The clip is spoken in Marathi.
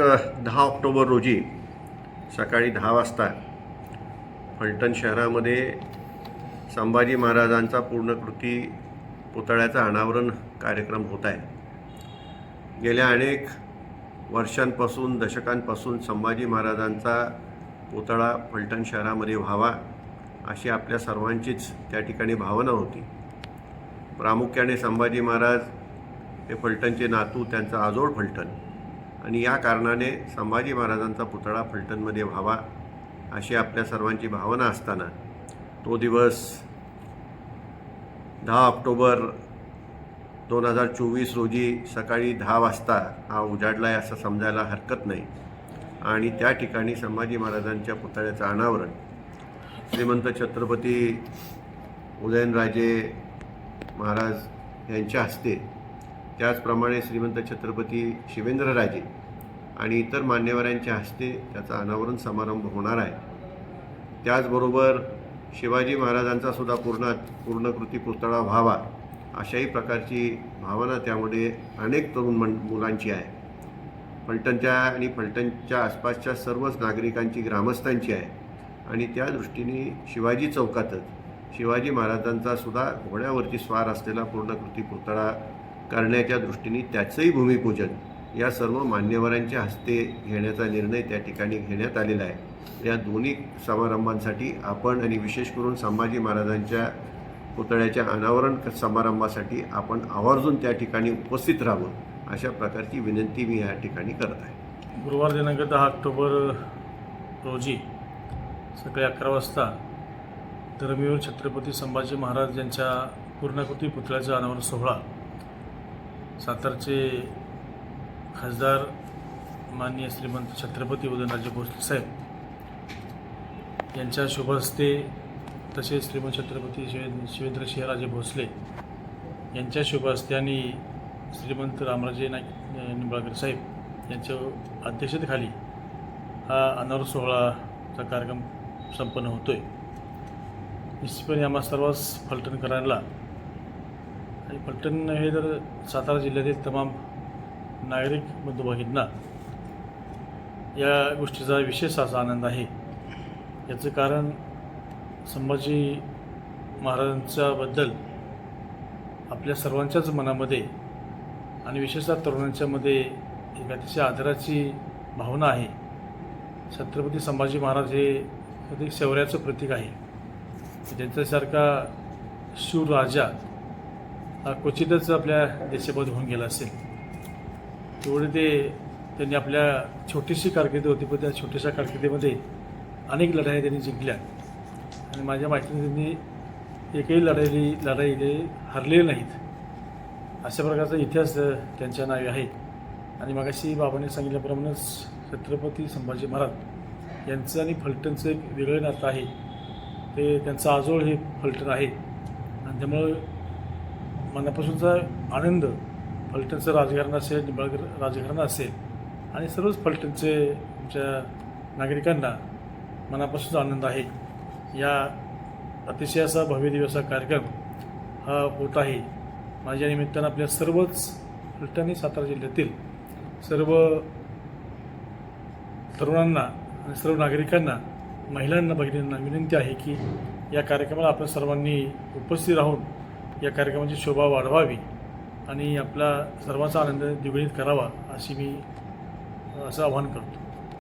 दिनांक दहा ऑक्टोबर रोजी सकाळी दहा वाजता फलटण शहरामध्ये संभाजी महाराजांचा पूर्णकृती पुतळ्याचा अनावरण कार्यक्रम होत आहे. गेल्या अनेक वर्षांपासून दशकांपासून संभाजी महाराजांचा पुतळा फलटण शहरामध्ये व्हावा अशी आपल्या सर्वांचीच त्या ठिकाणी भावना होती. प्रामुख्याने संभाजी महाराज हे फलटणचे नातू त्यांचं आजोळ फलटण. आणि या कारणाने संभाजी महाराजांचा पुतळा फलटणमध्ये व्हावा अशी आपल्या सर्वांची भावना असताना तो दिवस दहा ऑक्टोबर दोन हजार चोवीस रोजी सकाळी दहा वाजता हा उजाडला आहे असं समजायला हरकत नाही. आणि त्या ठिकाणी संभाजी महाराजांच्या पुतळ्याचं अनावरण श्रीमंत छत्रपती उदयनराजे महाराज यांच्या हस्ते त्याचप्रमाणे श्रीमंत छत्रपती शिवेंद्रराजे आणि इतर मान्यवरांच्या हस्ते त्याचा अनावरण समारंभ होणार आहे. त्याचबरोबर शिवाजी महाराजांचा सुद्धा पूर्ण पूर्णकृती पुतळा व्हावा अशाही प्रकारची भावना त्यामध्ये अनेक तरुण मन मुलांची आहे. फलटणच्या आणि फलटणच्या आसपासच्या सर्वच नागरिकांची ग्रामस्थांची आहे आणि त्या दृष्टीने शिवाजी चौकातच शिवाजी महाराजांचा सुद्धा घोड्यावरती स्वार असलेला पूर्णकृती पुतळा करण्याच्या दृष्टीने त्याचंही भूमिपूजन या सर्व मान्यवरांच्या हस्ते घेण्याचा निर्णय त्या ठिकाणी घेण्यात आलेला आहे. या दोन्ही समारंभांसाठी आपण आणि विशेष करून संभाजी महाराजांच्या पुतळ्याच्या अनावरण समारंभासाठी आपण आवर्जून त्या ठिकाणी उपस्थित राहावं अशा प्रकारची विनंती मी या ठिकाणी करत आहे. गुरुवार दिनांक दहा ऑक्टोबर रोजी सकाळी अकरा वाजता धर्मवीर छत्रपती संभाजी महाराज यांच्या पूर्णाकृती पुतळ्याचा अनावरण सोहळा सातारचे खासदार माननीय श्रीमंत छत्रपती उदयनराजे भोसले साहेब यांच्या शुभहस्ते तसेच श्रीमंत छत्रपती शिवे शिवेंद्र सिंहराजे भोसले यांच्या शुभहस्ते आणि श्रीमंत रामराजे नाईक निंबाळकर साहेब यांच्या अध्यक्षतेखाली हा अनावर सोहळाचा कार्यक्रम संपन्न होतो आहे निश्चितपणे आम्हा सर्वच फलटणकरांना आणि फलटण हे तर सातारा जिल्ह्यातील तमाम नागरिक बंधुभागींना या गोष्टीचा विशेष असा आनंद आहे. याचं कारण संभाजी महाराजांच्याबद्दल आपल्या सर्वांच्याच मनामध्ये आणि विशेषतः तरुणांच्यामध्ये एक अतिशय आदराची भावना आहे. छत्रपती संभाजी महाराज हे अधिक शौर्याचं प्रतीक आहे. त्यांच्यासारखा शूर राजा हा क्वचितच आपल्या देशामध्ये होऊन गेला असेल. तेवढे ते त्यांनी आपल्या छोटीशी कारकिर्दी होती पण त्या छोट्याशा कारकिर्दीमध्ये अनेक लढाई त्यांनी जिंकल्या. आणि माझ्या माहितीने त्यांनी एकही लढाई लढाई ते हरलेले नाहीत. अशा प्रकारचा इतिहास त्यांच्या नावे आहे आणि मगाशी बाबांनी सांगितल्याप्रमाणेच छत्रपती संभाजी महाराज यांचं आणि फलटणचं एक वेगळं नातं आहे. ते त्यांचं आजोळ हे फलटण आहे. आणि त्यामुळं मनापासूनचा आनंद फलटणचं राजकारण असेल निंबाळकर राजकारण असेल आणि सर्वच फलटणचे आमच्या नागरिकांना मनापासूनचा आनंद आहे. या अतिशय असा भव्य दिवसा कार्यक्रम हा होत आहे. माझ्या निमित्तानं आपल्या सर्वच फलटणी सातारा जिल्ह्यातील सर्व तरुणांना आणि सर्व नागरिकांना महिलांना भगिनींना विनंती आहे की या कार्यक्रमाला आपण सर्वांनी उपस्थित राहून या कार्यक्रमाची शोभा वाढवावी आणि आपला सर्वांचा आनंद द्विगुणित करावा अशी मी असं आवाहन करतो.